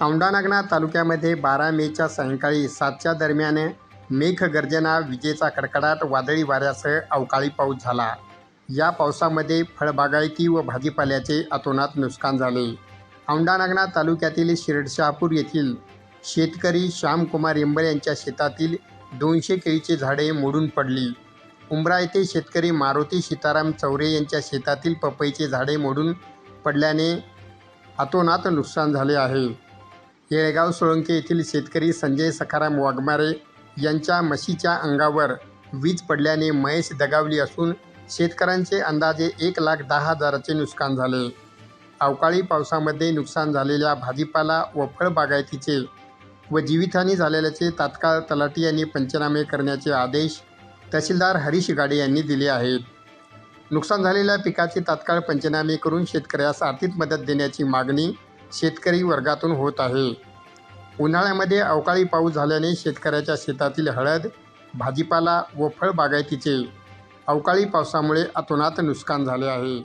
औंढानागना तालुक्यामध्ये बारा मेच्या सायंकाळी सातच्या दरम्यान मेघगर्जना विजेचा कडकडाट वादळी वाऱ्यासह अवकाळी पाऊस झाला. या पावसामध्ये फळबागायती व भाजीपाल्याचे अतोनात नुकसान झाले. औंढानागना तालुक्यातील शिरडशहापूर येथील शेतकरी श्यामकुमार इंबर यांच्या शेतातील दोनशे केळीची झाडे मोडून पडली. उंबरा येथे शेतकरी मारुती सीताराम चौरे यांच्या शेतातील पपईचे झाडे मोडून पडल्याने अतोनात नुकसान झाले आहे. येळगाव सोळंके येथील शेतकरी संजय सखाराम वाघमारे यांच्या म्हशीच्या अंगावर वीज पडल्याने महेश दगावली असून शेतकऱ्यांचे अंदाजे एक लाख दहा हजाराचे नुकसान झाले. अवकाळी पावसामध्ये नुकसान झालेल्या भाजीपाला व फळबागायतीचे व जीवितहानी झालेल्याचे तात्काळ तलाठी यांनी पंचनामे करण्याचे आदेश तहसीलदार हरीश गाडे यांनी दिले आहेत. नुकसान झालेल्या पिकाचे तात्काळ पंचनामे करून शेतकऱ्यास आर्थिक मदत देण्याची मागणी शेतकरी वर्गातून होत आहे. उन्हाळ्यामध्ये अवकाळी पाऊस झाल्याने शेतकऱ्याच्या शेतातील हळद भाजीपाला व फळबागायतीचे अवकाळी पावसामुळे अतोनात नुकसान झाले आहे.